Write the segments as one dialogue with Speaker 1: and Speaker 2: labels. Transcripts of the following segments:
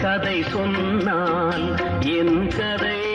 Speaker 1: கதை சொன்னால் என் கதை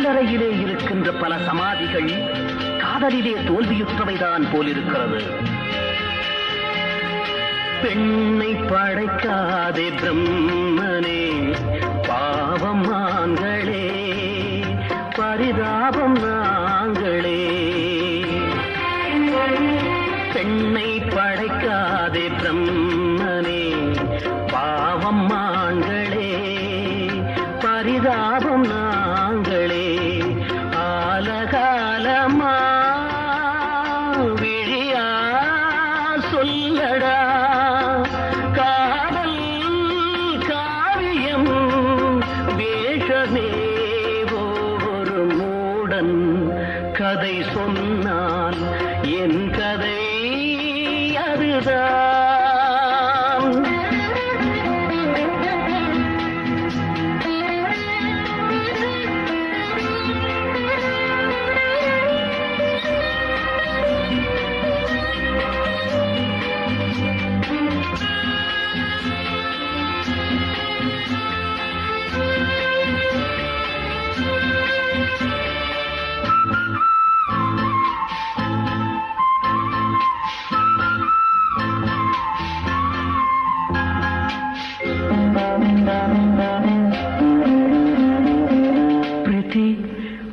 Speaker 1: கல்லறையிலே இருக்கின்ற பல சமாதிகள் காதலிலே தோல்வியுற்றவைதான் போலிருக்கிறது. பெண்ணை படைக்காதே பிரம்மனே பாவம் ஆண்களே பரிதாபம் நாங்களே. பெண்ணை படைக்காதே பிரம்ம பரிதாபம் நாங்களே. ஆலகாலமா விழியா சொல்லடா. காதல் காவியம் வேஷமே ஒரு மூடன் கதை சொன்னா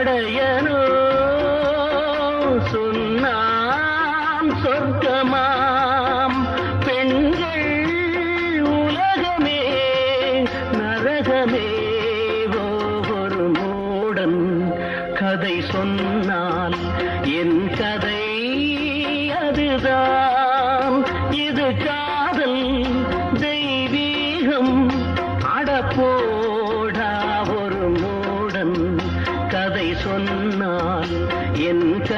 Speaker 1: எந்த சொன்னான் சொர்க்கமாம். பெண்கள் உலகமே நரகமே. ஒரு மூடன் கதை சொன்னால் என் கதை அதுதான்.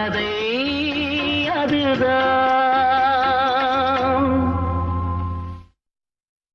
Speaker 1: கதை சொன்னால் என் கதை அதுதான்.